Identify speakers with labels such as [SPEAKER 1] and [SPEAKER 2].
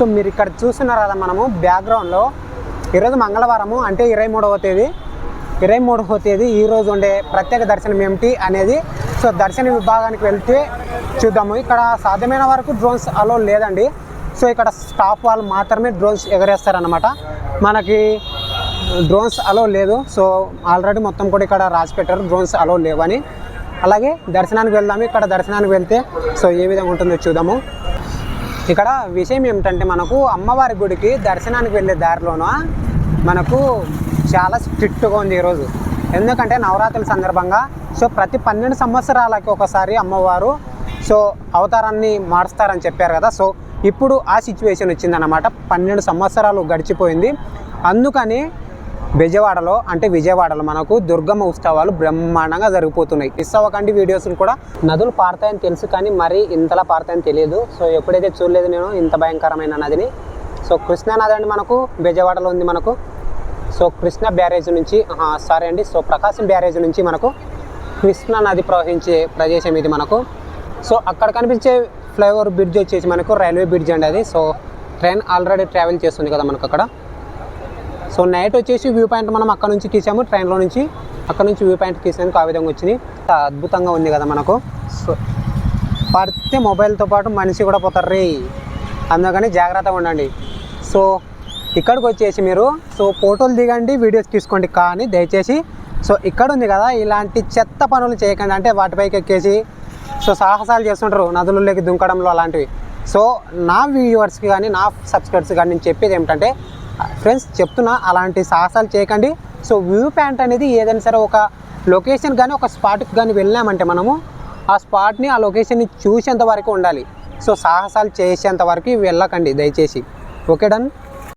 [SPEAKER 1] So మీరు ఇక్కడ చూస్తున్నారు కదా మనము బ్యాక్గ్రౌండ్లో ఈరోజు మంగళవారము అంటే ఇరవై మూడవ తేదీ. ఇరవై మూడవ తేదీ ఈ రోజు ఉండే ప్రత్యేక దర్శనం ఏమిటి అనేది సో దర్శన విభాగానికి వెళ్తే చూద్దాము. ఇక్కడ సాధ్యమైన వరకు డ్రోన్స్ అలో లేదండి. సో ఇక్కడ స్టాఫ్ వాళ్ళు మాత్రమే డ్రోన్స్ ఎగరేస్తారనమాట మనకి డ్రోన్స్ అలో లేదు. సో ఆల్రెడీ మొత్తం కూడా ఇక్కడ రాసి పెట్టారు డ్రోన్స్ అలో లేవని. అలాగే దర్శనానికి వెళ్దాము. ఇక్కడ దర్శనానికి వెళ్తే సో ఏ విధంగా ఉంటుందో చూద్దాము. ఇక్కడ విషయం ఏమిటంటే మనకు అమ్మవారి గుడికి దర్శనానికి వెళ్ళే దారిలోన మనకు చాలా స్ట్రిక్ట్గా ఉంది ఈరోజు ఎందుకంటే నవరాత్రుల సందర్భంగా సో ప్రతి పన్నెండు సంవత్సరాలకి ఒకసారి అమ్మవారు సో అవతారాన్ని మారుస్తారని చెప్పారు కదా. సో ఇప్పుడు ఆ సిచ్యువేషన్ వచ్చిందన్నమాట. పన్నెండు సంవత్సరాలు గడిచిపోయింది. అందుకని విజయవాడలో అంటే విజయవాడలో మనకు దుర్గమ్మ ఉత్సవాలు బ్రహ్మాండంగా జరిగిపోతున్నాయి. మిస్ అవ్వకండి వీడియోస్ని కూడా నదులు పారుతాయని తెలుసు కానీ మరీ ఇంతలా పారుతాయని తెలియదు. సో ఎప్పుడైతే చూడలేదు నేను ఇంత భయంకరమైన నదిని. సో కృష్ణా నది అండి మనకు విజయవాడలో ఉంది మనకు. సో కృష్ణ బ్యారేజ్ నుంచి సారీ అండి. సో ప్రకాశం బ్యారేజ్ నుంచి మనకు కృష్ణా నది ప్రవహించే ప్రదేశం ఇది మనకు. సో అక్కడ కనిపించే ఫ్లైఓవర్ బ్రిడ్జ్ వచ్చేసి మనకు రైల్వే బ్రిడ్జ్ అండి అది. సో ట్రైన్ ఆల్రెడీ ట్రావెల్ చేస్తుంది కదా మనకు అక్కడ. సో నైట్ వచ్చేసి వ్యూ పాయింట్ మనం అక్కడ నుంచి తీసాము ట్రైన్లో నుంచి అక్కడ నుంచి వ్యూ పాయింట్ తీసేందుకు ఆ విధంగా వచ్చింది అద్భుతంగా ఉంది కదా మనకు. సో పడితే మొబైల్తో పాటు మనిషి కూడా పోతారు రే. అందుకని జాగ్రత్తగా ఉండండి. సో ఇక్కడికి వచ్చేసి మీరు సో ఫోటోలు దిగండి వీడియోస్ తీసుకోండి కానీ దయచేసి సో ఇక్కడ ఉంది కదా ఇలాంటి చెత్త పనులు చేయకండి. అంటే వాటిపైకి ఎక్కేసి సో సాహసాలు చేస్తుంటారు నదులలోకి దుంకడంలో అలాంటివి. సో నా వ్యూవర్స్కి కానీ నా సబ్స్క్రైబర్స్ కానీ నేను చెప్పేది ఏమిటంటే ఫ్రెండ్స్ చెప్తున్నా అలాంటి సాహసాలు చేయకండి. సో వ్యూ ప్యాంట్ అనేది ఏదైనా సరే ఒక లొకేషన్ కానీ ఒక స్పాట్కి కానీ వెళ్ళామంటే మనము ఆ స్పాట్ని ఆ లొకేషన్ని చూసేంత వరకు ఉండాలి. సో సాహసాలు చేసేంత వరకు వెళ్ళకండి దయచేసి. Okay done?